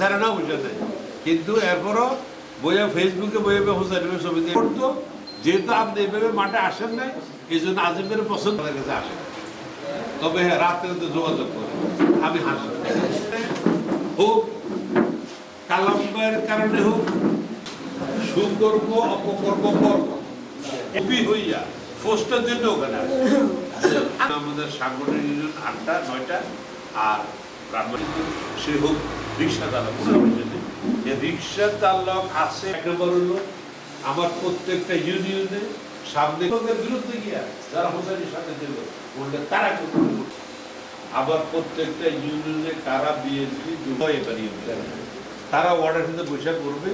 Sir না বুঝে নাই কিন্তু এরপরও বইয়া ফেসবুকে বইয়ে হোসেনের ছবি দিয়ে। করতো যেহেতু আপনি এইভাবে মাঠে আসেন নাই এই জন্য আজিমের পছন্দ আমাদের কাছে আসেন তবে হ্যাঁ রাত্রে তো যোগাযোগ করে। আমি হাসি হোক কালাম্বের কারণে হোক সুকর্ম অপকর্ম কর্ম। কপি হইয়া পোস্টের জন্য ওখানে আমাদের সাংগঠনিক আটটা নয়টা আর ব্রাহ্মণ সে হোক রিক্সা চালক যে রিক্সা চালক আছে এক নম্বর হলো আমার প্রত্যেকটা ইউনিয়নে সামনে লোকের বিরুদ্ধে গিয়া যারা হোসেনের সাথে দিল বললে তারা কিন্তু আবার প্রত্যেকটা ইউনিয়নে কারা বিএনপি তারা ওয়ার্ডের সাথে বৈশাখ করবে।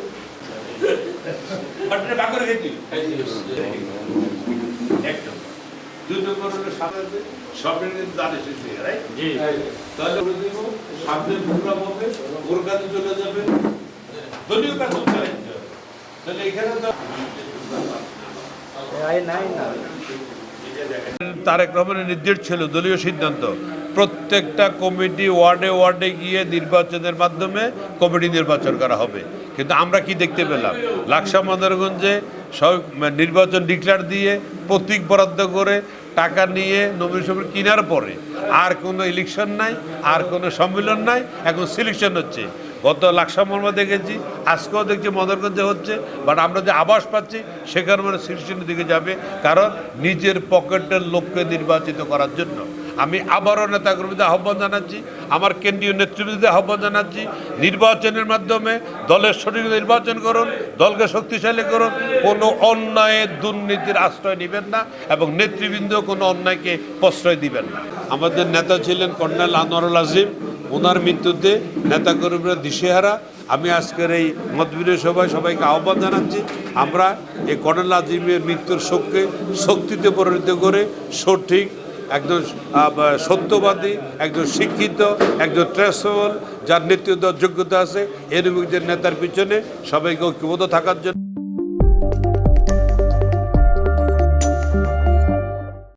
বাকরে খেতে। এক নম্বর নম্বর হলো সামনে সবের রাইট তাহলে দিব সামনে হবে ওর কাছে চলে যাবে। দলীয় কাছে চলে তাহলে এখানে তো তারেক রহমানের নির্দেশ ছিল দলীয় সিদ্ধান্ত। প্রত্যেকটা কমিটি ওয়ার্ডে ওয়ার্ডে গিয়ে নির্বাচনের মাধ্যমে কমিটি নির্বাচন করা হবে। কিন্তু আমরা কি দেখতে পেলাম? লাকসা মাদারগঞ্জে সব নির্বাচন ডিক্লেয়ার দিয়ে প্রতীক বরাদ্দ করে টাকা নিয়ে নবীন নমিনেশন কেনার পরে আর কোনো ইলেকশন নাই, আর কোনো সম্মেলন নাই, এখন সিলেকশন হচ্ছে। গত লাকসামর্মা দেখেছি, আজকেও দেখছি মদরগঞ্জে হচ্ছে বাট আমরা যে আবাস পাচ্ছি, সেখানে মানে সিলেকশনের দিকে যাবে, কারণ নিজের পকেটের লোককে নির্বাচিত করার জন্য। আমি আবারও নেতাকর্মীদের আহ্বান জানাচ্ছি, আমার কেন্দ্রীয় নেতৃত্বদের আহ্বান জানাচ্ছি, নির্বাচনের মাধ্যমে দলের সঠিক নির্বাচন করুন, দলকে শক্তিশালী করুন, কোনো অন্যায়ের দুর্নীতির আশ্রয় নেবেন না এবং নেতৃবৃন্দ কোনো অন্যায়কে প্রশ্রয় দিবেন না। আমাদের নেতা ছিলেন কর্নেল আনোয়ারুল আজিম, ওনার মৃত্যুতে নেতাকর্মীরা দিশেহারা। আমি আজকের এই মতবিরোধী সভায় সবাইকে আহ্বান জানাচ্ছি, আমরা এই কর্নেল আজিমের মৃত্যুর শোককে শক্তিতে পরিণত করে সঠিক একজন সত্যবাদী, একজন শিক্ষিত, একজন ট্রেসবল যার নেতৃত্ব যোগ্যতা আছে এর নেতার পিছনে সবাইকে ঐক্যবদ্ধ থাকার জন্য।